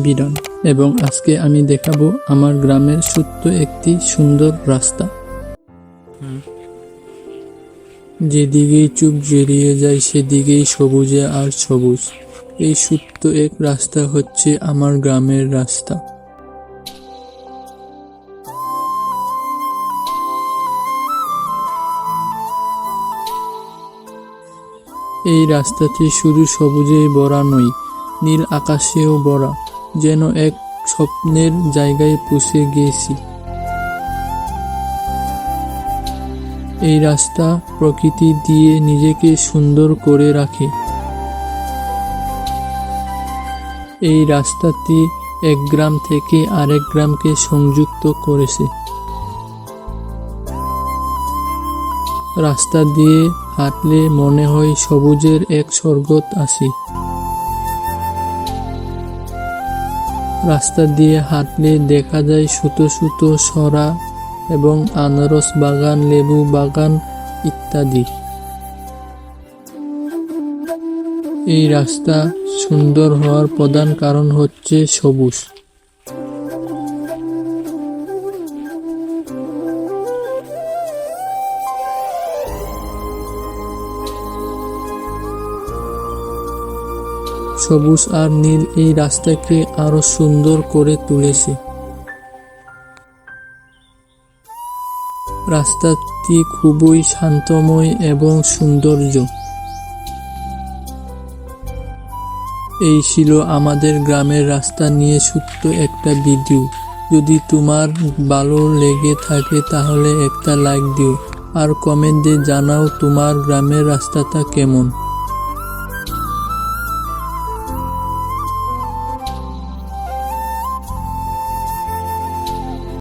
Beadon. এবং আজকে আমি দেখাবো আমার গ্রামের ছোট্ট একটি সুন্দর রাস্তা। যেদিকেই চুপ জড়িয়ে যায়, সেদিকেই সবুজে আর সবুজ। এই ছোট্ট এক রাস্তা হচ্ছে আমার গ্রামের রাস্তা। এই রাস্তাটি শুধু সবুজেই ভরা নয় নীল আকাশেও ভরা যেন এক স্বপ্নের জায়গায় পৌঁছে গিয়েছি এই রাস্তা প্রকৃতি দিয়ে নিজেকে সুন্দর করে রাখে। এই রাস্তাটি এক গ্রাম থেকে আরেক গ্রামকে সংযুক্ত করেছে। রাস্তা দিয়ে হাঁটলে মনে হয় সবুজের এক স্বর্গত আছি। রাস্তা দিয়ে হাঁটলে দেখা যায় সুতো সুতো, সরা এবং আনারস বাগান, লেবু বাগান ইত্যাদি। এই রাস্তা সুন্দর হওয়ার প্রধান কারণ হচ্ছে সবুজ। সবুজ আর নীল এই রাস্তাকে আরও সুন্দর করে তুলেছে। রাস্তাটি খুবই শান্তময় এবং সৌন্দর্য। এই ছিল আমাদের গ্রামের রাস্তা নিয়ে ছোট্ট একটা ভিডিও। যদি তোমার ভালো লেগে থাকে তাহলে একটা লাইক দিও। আর কমেন্টে জানাও তোমার গ্রামের রাস্তাটা কেমন।